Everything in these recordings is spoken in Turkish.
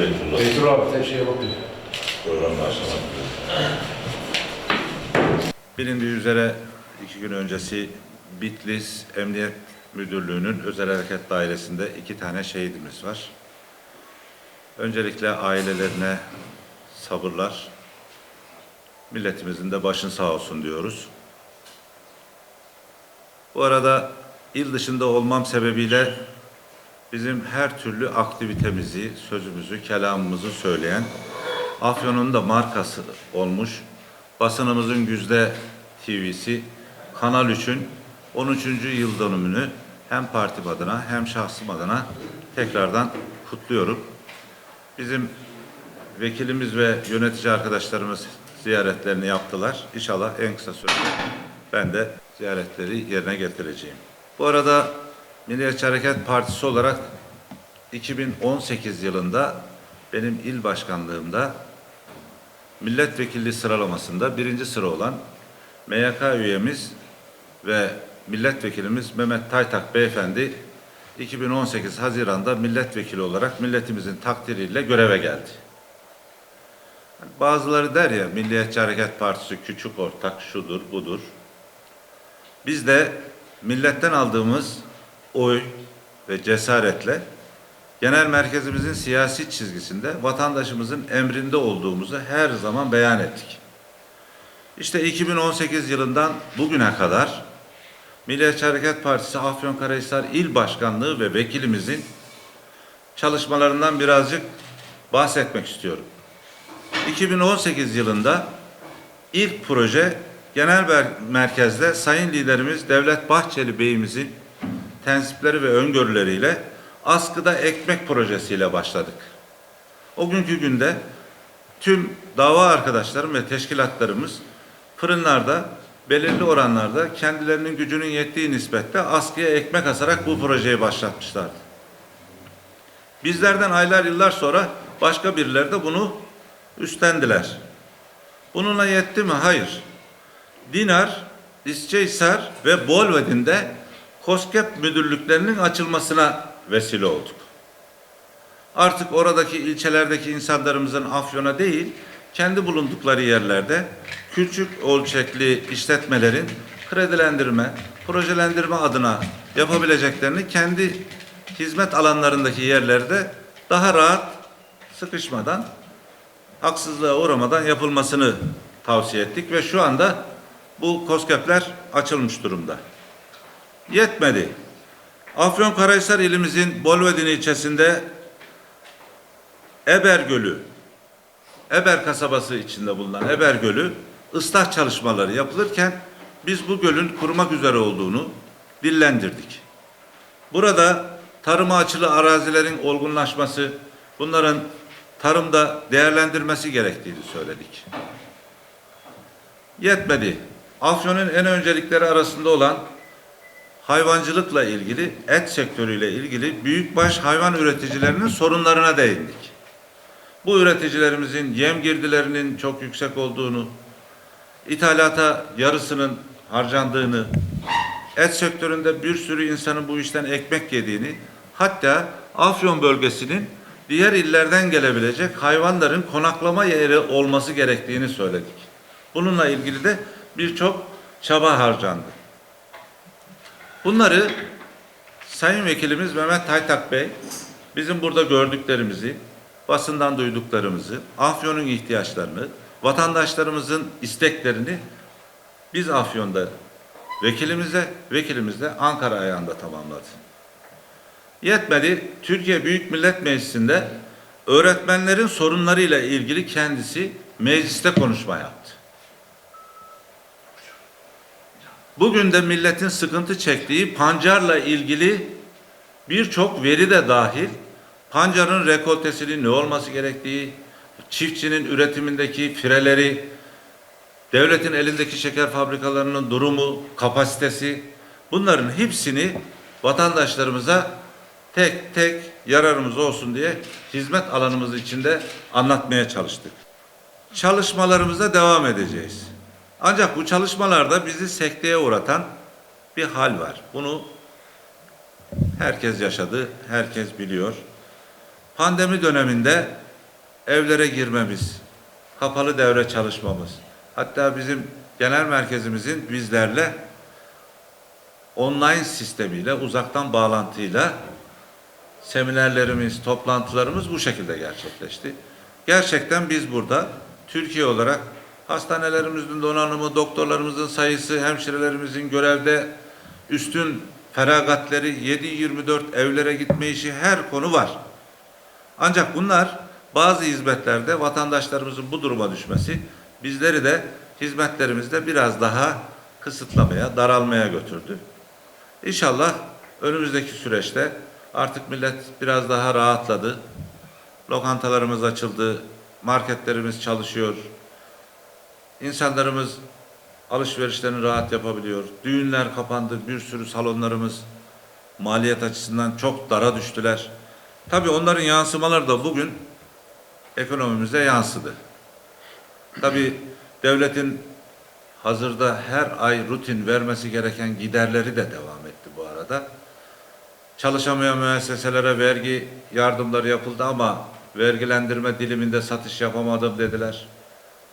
Beytullah. Beytur abi de şeye bakıyor. Program başlamak Bilindiği üzere iki gün öncesi Bitlis Emniyet Müdürlüğü'nün özel hareket dairesinde iki tane şehidimiz var. Öncelikle ailelerine sabırlar, milletimizin de başın sağ olsun diyoruz. Bu arada il dışında olmam sebebiyle bizim her türlü aktivitemizi, sözümüzü, kelamımızı söyleyen Afyon'un da markası olmuş basınımızın Güzde TV'si Kanal 3'ün 13. yıl dönümünü hem partim adına hem şahsım adına tekrardan kutluyorum. Bizim vekilimiz ve yönetici arkadaşlarımız ziyaretlerini yaptılar. İnşallah en kısa sürede ben de ziyaretleri yerine getireceğim. Bu arada Milliyetçi Hareket Partisi olarak 2018 yılında benim il başkanlığımda milletvekilliği sıralamasında birinci sıra olan MYK üyemiz ve milletvekilimiz Mehmet Taytak Beyefendi 2018 Haziran'da milletvekili olarak milletimizin takdiriyle göreve geldi. Bazıları der ya Milliyetçi Hareket Partisi küçük ortak şudur budur. Biz de milletten aldığımız oy ve cesaretle genel merkezimizin siyasi çizgisinde vatandaşımızın emrinde olduğumuzu her zaman beyan ettik. İşte 2018 yılından bugüne kadar Milliyetçi Hareket Partisi Afyonkarahisar İl Başkanlığı ve vekilimizin çalışmalarından birazcık bahsetmek istiyorum. 2018 yılında ilk proje genel mer- merkezde Sayın Liderimiz Devlet Bahçeli Bey'imizin tensipleri ve öngörüleriyle askıda ekmek projesiyle başladık. O günkü günde tüm dava arkadaşlarım ve teşkilatlarımız fırınlarda belirli oranlarda kendilerinin gücünün yettiği nispette askıya ekmek asarak bu projeyi başlatmışlardı. Bizlerden aylar yıllar sonra başka birileri de bunu üstlendiler. Bununla yetti mi? Hayır. Dinar, İsçehisar ve Bolvedin'de KOSGEB müdürlüklerinin açılmasına vesile olduk. Artık oradaki ilçelerdeki insanlarımızın Afyon'a değil, kendi bulundukları yerlerde küçük ölçekli işletmelerin kredilendirme, projelendirme adına yapabileceklerini kendi hizmet alanlarındaki yerlerde daha rahat sıkışmadan, haksızlığa uğramadan yapılmasını tavsiye ettik ve şu anda bu KOSGEB'ler açılmış durumda. Yetmedi. Afyonkarahisar ilimizin Bolvedin ilçesinde Eber Gölü, Eber kasabası içinde bulunan Eber Gölü ıslah çalışmaları yapılırken biz bu gölün kurumak üzere olduğunu dillendirdik. Burada tarıma açılı arazilerin olgunlaşması, bunların tarımda değerlendirmesi gerektiğini söyledik. Yetmedi. Afyon'un en öncelikleri arasında olan hayvancılıkla ilgili, et sektörüyle ilgili büyükbaş hayvan üreticilerinin sorunlarına değindik. Bu üreticilerimizin yem girdilerinin çok yüksek olduğunu, ithalata yarısının harcandığını, et sektöründe bir sürü insanın bu işten ekmek yediğini, hatta Afyon bölgesinin diğer illerden gelebilecek hayvanların konaklama yeri olması gerektiğini söyledik. Bununla ilgili de birçok çaba harcandı. Bunları Sayın Vekilimiz Mehmet Taytak Bey bizim burada gördüklerimizi, basından duyduklarımızı, Afyon'un ihtiyaçlarını, vatandaşlarımızın isteklerini biz Afyon'da vekilimize, vekilimiz de Ankara ayağında tamamladı. Yetmedi, Türkiye Büyük Millet Meclisi'nde öğretmenlerin sorunlarıyla ilgili kendisi mecliste konuşma yaptı. Bugün de milletin sıkıntı çektiği pancarla ilgili birçok veri de dahil pancarın rekoltesinin ne olması gerektiği, çiftçinin üretimindeki fireleri, devletin elindeki şeker fabrikalarının durumu, kapasitesi bunların hepsini vatandaşlarımıza tek tek yararımız olsun diye hizmet alanımız içinde anlatmaya çalıştık. Çalışmalarımıza devam edeceğiz. Ancak bu çalışmalarda bizi sekteye uğratan bir hal var. Bunu herkes yaşadı, herkes biliyor. Pandemi döneminde evlere girmemiz, kapalı devre çalışmamız, hatta bizim genel merkezimizin bizlerle online sistemiyle, uzaktan bağlantıyla seminerlerimiz, toplantılarımız bu şekilde gerçekleşti. Gerçekten biz burada Türkiye olarak hastanelerimizin donanımı, doktorlarımızın sayısı, hemşirelerimizin görevde üstün feragatleri, 7-24 evlere gitme işi her konu var. Ancak bunlar bazı hizmetlerde vatandaşlarımızın bu duruma düşmesi bizleri de hizmetlerimizde biraz daha kısıtlamaya, daralmaya götürdü. İnşallah önümüzdeki süreçte artık millet biraz daha rahatladı. Lokantalarımız açıldı, marketlerimiz çalışıyor. İnsanlarımız alışverişlerini rahat yapabiliyor. Düğünler kapandı, bir sürü salonlarımız maliyet açısından çok dara düştüler. Tabii onların yansımaları da bugün ekonomimize yansıdı. Tabii devletin hazırda her ay rutin vermesi gereken giderleri de devam etti bu arada. Çalışamayan müesseselere vergi yardımları yapıldı ama vergilendirme diliminde satış yapamadım dediler.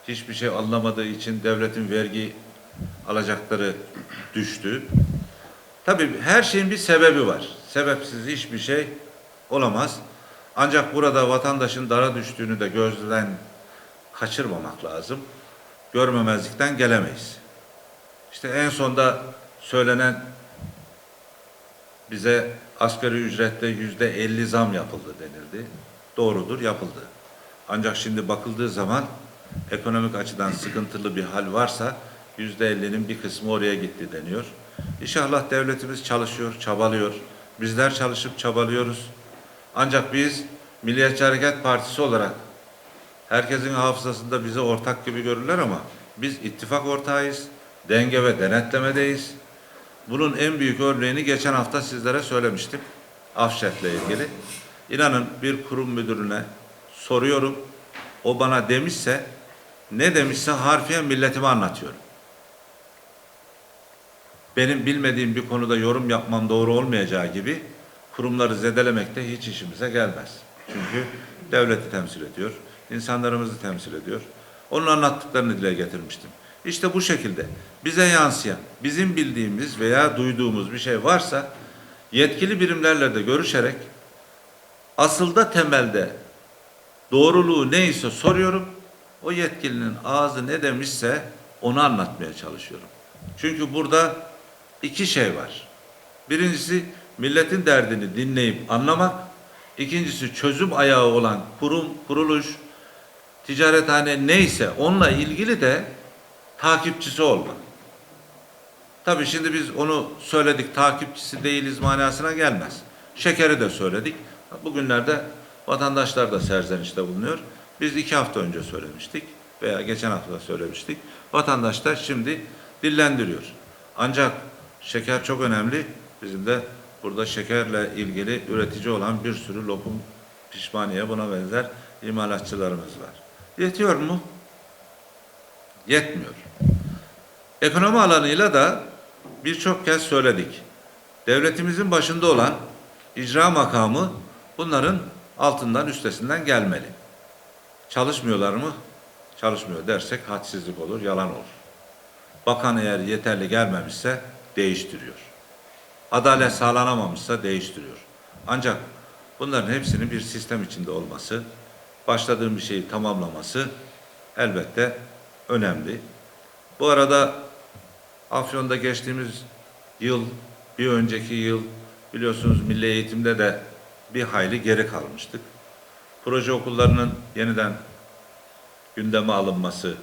Hiçbir şey anlamadığı için devletin vergi alacakları düştü. Tabii her şeyin bir sebebi var. Sebepsiz hiçbir şey olamaz. Ancak burada vatandaşın dara düştüğünü de gözden kaçırmamak lazım. Görmemezlikten gelemeyiz. İşte en sonda söylenen bize asgari ücrette yüzde elli zam yapıldı denildi. Doğrudur yapıldı. Ancak şimdi bakıldığı zaman ekonomik açıdan sıkıntılı bir hal varsa yüzde ellinin bir kısmı oraya gitti deniyor. İnşallah devletimiz çalışıyor, çabalıyor. Bizler çalışıp çabalıyoruz. Ancak biz Milliyetçi Hareket Partisi olarak herkesin hafızasında bizi ortak gibi görürler ama biz ittifak ortağıyız, denge ve denetlemedeyiz. Bunun en büyük örneğini geçen hafta sizlere söylemiştim. Afşet'le ilgili. İnanın bir kurum müdürüne soruyorum. O bana demişse ne demişse harfiyen milletime anlatıyorum. Benim bilmediğim bir konuda yorum yapmam doğru olmayacağı gibi kurumları zedelemek de hiç işimize gelmez. Çünkü devleti temsil ediyor, insanlarımızı temsil ediyor. Onun anlattıklarını dile getirmiştim. İşte bu şekilde bize yansıyan, bizim bildiğimiz veya duyduğumuz bir şey varsa yetkili birimlerle de görüşerek asılda temelde doğruluğu neyse soruyorum. O yetkilinin ağzı ne demişse onu anlatmaya çalışıyorum. Çünkü burada iki şey var. Birincisi milletin derdini dinleyip anlamak. İkincisi çözüm ayağı olan kurum, kuruluş, ticarethane neyse onunla ilgili de takipçisi olmak. Tabii şimdi biz onu söyledik, takipçisi değiliz manasına gelmez. Şekeri de söyledik. Bugünlerde vatandaşlar da serzenişte bulunuyor. Biz iki hafta önce söylemiştik veya geçen hafta da söylemiştik. Vatandaşlar şimdi dillendiriyor. Ancak şeker çok önemli. Bizim de burada şekerle ilgili üretici olan bir sürü lokum, pişmaniye buna benzer imalatçılarımız var. Yetiyor mu? Yetmiyor. Ekonomi alanıyla da birçok kez söyledik. Devletimizin başında olan icra makamı bunların altından üstesinden gelmeli. Çalışmıyorlar mı? Çalışmıyor dersek hadsizlik olur, yalan olur. Bakan eğer yeterli gelmemişse değiştiriyor. Adalet sağlanamamışsa değiştiriyor. Ancak bunların hepsinin bir sistem içinde olması, başladığım bir şeyi tamamlaması elbette önemli. Bu arada Afyon'da geçtiğimiz yıl, bir önceki yıl biliyorsunuz milli eğitimde de bir hayli geri kalmıştık. Proje okullarının yeniden gündeme alınması,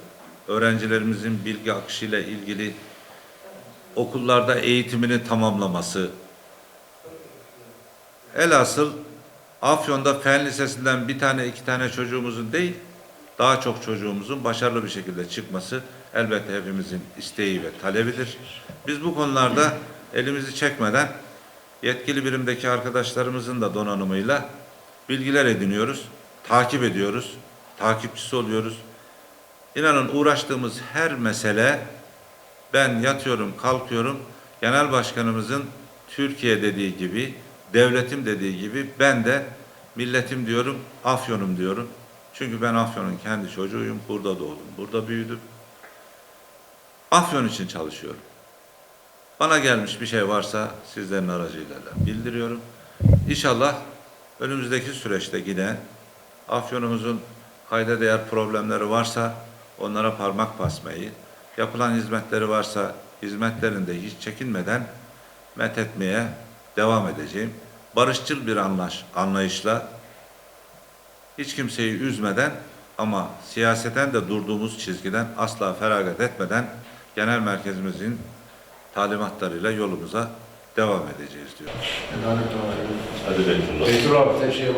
öğrencilerimizin bilgi akışıyla ilgili okullarda eğitimini tamamlaması, elhasıl Afyon'da Fen Lisesi'nden bir tane iki tane çocuğumuzun değil, daha çok çocuğumuzun başarılı bir şekilde çıkması elbette hepimizin isteği ve talebidir. Biz bu konularda elimizi çekmeden yetkili birimdeki arkadaşlarımızın da donanımıyla bilgiler ediniyoruz, takip ediyoruz, takipçisi oluyoruz. İnanın uğraştığımız her mesele ben yatıyorum, kalkıyorum. Genel başkanımızın Türkiye dediği gibi, devletim dediği gibi ben de milletim diyorum, Afyon'um diyorum. Çünkü ben Afyon'un kendi çocuğuyum. Burada doğdum, burada büyüdüm. Afyon için çalışıyorum. Bana gelmiş bir şey varsa sizlerin aracıyla bildiriyorum. İnşallah önümüzdeki süreçte yine Afyon'umuzun kayda değer problemleri varsa onlara parmak basmayı, yapılan hizmetleri varsa hizmetlerinde hiç çekinmeden met etmeye devam edeceğim. Barışçıl bir anlaş, anlayışla hiç kimseyi üzmeden ama siyaseten de durduğumuz çizgiden asla feragat etmeden genel merkezimizin talimatlarıyla yolumuza devam edeceğiz diyor. Lanet olsun. Hadi Beytullah. Beytur abi tek şeye.